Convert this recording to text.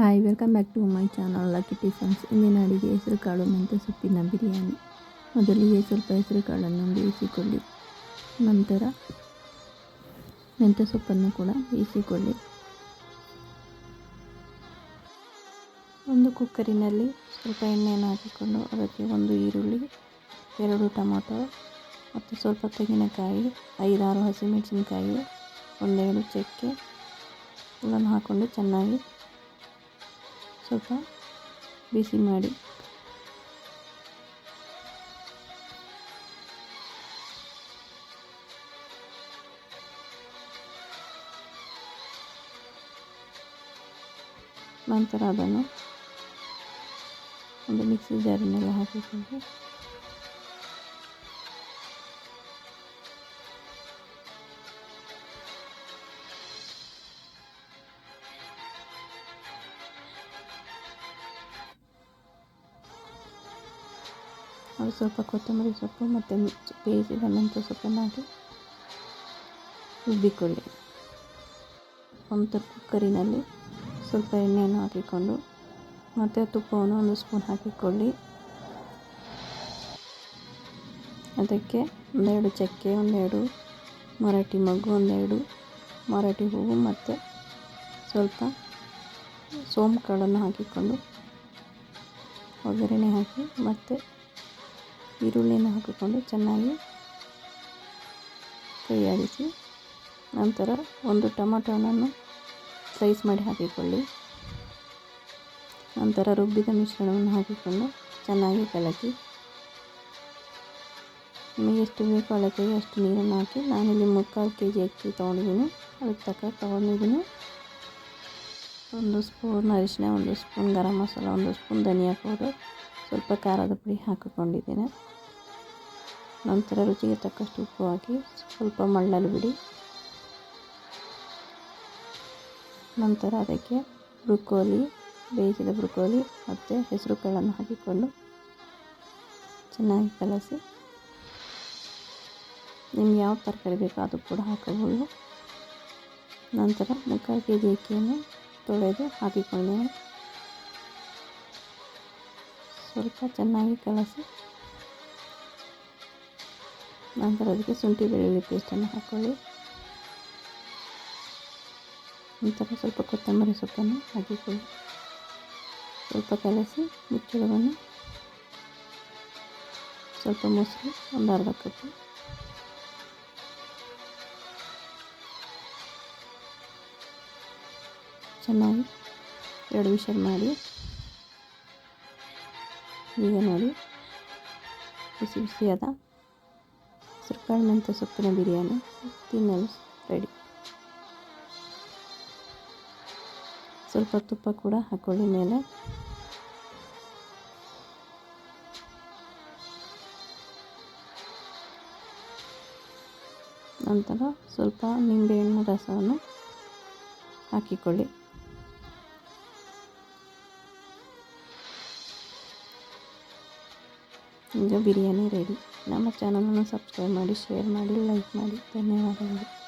Hi welcome back to my channel lucky tiffins ಇಂದಿನ ಅಡಿಗೆ ಹೆಸರು ಕಾಳು ಮೆಂತ್ಯ ಸೊಪ್ಪಿನ ಬಿರಿಯಾನಿ. ಮೊದಲಿಗೆ ಸ್ವಲ್ಪ ಹೆಸರು ಕಾಳನ್ನು ಬೇಯಿಸಿಕೊಳ್ಳಿ. ನಂತರ ಮೆಂತ್ಯ ಸೊಪ್ಪನ್ನು ಕೂಡ ಬೇಯಿಸಿಕೊಳ್ಳಿ. ಒಂದು ಕುಕ್ಕರಿನಲ್ಲಿ ಸ್ವಲ್ಪ ಎಣ್ಣೆಯನ್ನು ಹಾಕಿಕೊಂಡು ಅದಕ್ಕೆ ಒಂದು ಈರುಳ್ಳಿ, ಎರಡು ಟೊಮೊಟೊ ಮತ್ತು ಸ್ವಲ್ಪ ತೆಂಗಿನಕಾಯಿ, ಐದಾರು ಹಸಿಮೆಣಸಿನಕಾಯಿ, ಒಂದೆರಡು ಚಕ್ಕೆ ಇವನ್ನು ಹಾಕ್ಕೊಂಡು ಚೆನ್ನಾಗಿ ಸ್ವಲ್ಪ ಬಿಸಿ ಮಾಡಿ. ನಂತರ ಅದನ್ನು ಒಂದು ಮಿಕ್ಸಿ ಜಾರಿನಲ್ಲಿ ಹಾಕಿಕೊಂಡು ಅದು ಸ್ವಲ್ಪ ಕೊತ್ತಂಬರಿ ಸೊಪ್ಪು ಮತ್ತು ಬೇಯಿಸಿದ ಮೆಂತ್ಯ ಸೊಪ್ಪನ್ನು ಹಾಕಿ ರುಬ್ಬಿಕೊಳ್ಳಿ ಒಂದು ಕುಕ್ಕರಿನಲ್ಲಿ ಸ್ವಲ್ಪ ಎಣ್ಣೆಯನ್ನು ಹಾಕಿಕೊಂಡು ಮತ್ತು ತುಪ್ಪವನ್ನು ಒಂದು ಸ್ಪೂನ್ ಹಾಕಿಕೊಳ್ಳಿ ಅದಕ್ಕೆ ಒಂದೆರಡು ಚಕ್ಕೆ ಒಂದೆರಡು ಮರಾಠಿ ಮಗ್ಗು ಒಂದೆರಡು ಮರಾಠಿ ಹೂವು ಮತ್ತು ಸ್ವಲ್ಪ ಸೋಂಪು ಕಾಳನ್ನು ಹಾಕಿಕೊಂಡು ಒಗ್ಗರಣೆ ಹಾಕಿ ಮತ್ತು ಈರುಳ್ಳಿಯನ್ನು ಹಾಕಿಕೊಂಡು ಚೆನ್ನಾಗಿ ತಯಾರಿಸಿ ನಂತರ ಒಂದು ಟೊಮಟೊನನ್ನು ಸ್ಲೈಸ್ ಮಾಡಿ ಹಾಕಿಕೊಳ್ಳಿ. ನಂತರ ರುಬ್ಬಿದ ಮಿಶ್ರಣವನ್ನು ಹಾಕಿಕೊಂಡು ಚೆನ್ನಾಗಿ ಕಲಕಿ. ನಿಮಗೆ ಎಷ್ಟು ಬೇಕೋ ಅಳತೆಗೆ ಅಷ್ಟು ನೀರನ್ನು ಹಾಕಿ ನಾನಿಲ್ಲಿ ಮುಕ್ಕಾಲು ಕೆ ಜಿ ಅಕ್ಕಿ ತೊಗೊಂಡಿದ್ದೀನಿ. ಅದಕ್ಕೆ ತಕ್ಕ ತೊಗೊಂಡಿದ್ದೀನಿ. ಒಂದು ಸ್ಪೂನ್ ಅರಿಶಿನ ಒಂದು ಸ್ಪೂನ್ ಗರಂ ಮಸಾಲ, ಒಂದು ಸ್ಪೂನ್ ಧನಿಯಾ ಪೌಡರ್ ಸ್ವಲ್ಪ ಖಾರದ ಪುಡಿ ಹಾಕಿಕೊಂಡಿದ್ದೇನೆ. ನಂತರ ರುಚಿಗೆ ತಕ್ಕಷ್ಟು ಉಪ್ಪು ಹಾಕಿ ಸ್ವಲ್ಪ ಮಳ್ಳಲು ಬಿಡಿ. ನಂತರ ಅದಕ್ಕೆ ಬ್ರುಕೋಲಿ, ಬೇಯಿಸಿದ ಬ್ರುಕೋಲಿ ಮತ್ತು ಹೆಸರು ಕಾಳನ್ನು ಹಾಕಿಕೊಂಡು ಚೆನ್ನಾಗಿ ಕಲಸಿ. ನಿಮ್ಗೆ ಯಾವ ತರಕಾರಿ ಬೇಕೋ ಅದು ಕೂಡ ಹಾಕಬಹುದು. ನಂತರ ಮುಕ್ಕಾಲು ಕೆ ಜಿ ಅಕ್ಕಿಯನ್ನು ತೊಳೆದು ಹಾಕಿಕೊಂಡೆ ಸ್ವಲ್ಪ ಚೆನ್ನಾಗಿ ಕಲಸಿ ನಂತರ ಅದಕ್ಕೆ ಶುಂಠಿ ಬೆಳ್ಳುಳ್ಳಿ ಪೇಸ್ಟನ್ನು ಹಾಕ್ಕೊಳ್ಳಿ ನಂತರ ಸ್ವಲ್ಪ ಕೊತ್ತಂಬರಿ ಸೊಪ್ಪನ್ನು ಹಾಕಿಕೊಳ್ಳಿ. ಸ್ವಲ್ಪ ಕಲಸಿ ಮುಚ್ಚಳವನ್ನು ಸ್ವಲ್ಪ ಮೊಸರು ಒಂದು ಅರ್ಧ ಕಪ್ಪು ಚೆನ್ನಾಗಿ ಎರಡು ವಿಷಲ್ ಮಾಡಿ ಈಗ ನೋಡಿ ಬಿಸಿ ಬಿಸಿಯಾದ ಹೆಸರುಕಾಳು ಮೆಂತ್ಯ ಸೊಪ್ಪಿನ ಬಿರಿಯಾನಿ ತಿನ್ನಲು ರೆಡಿ ಸ್ವಲ್ಪ ತುಪ್ಪ ಕೂಡ ಹಾಕೊಳ್ಳಿ ಮೇಲೆ. ನಂತರ ಸ್ವಲ್ಪ ನಿಂಬೆಹಣ್ಣು ರಸವನ್ನು ಹಾಕಿಕೊಳ್ಳಿ. ಈಗ ಬಿರಿಯಾನಿ ರೆಡಿ ನಮ್ಮ ಚಾನಲನ್ನು ಸಬ್ಸ್ಕ್ರೈಬ್ ಮಾಡಿ ಶೇರ್ ಮಾಡಿ ಲೈಕ್ ಮಾಡಿ. ಧನ್ಯವಾದಗಳು.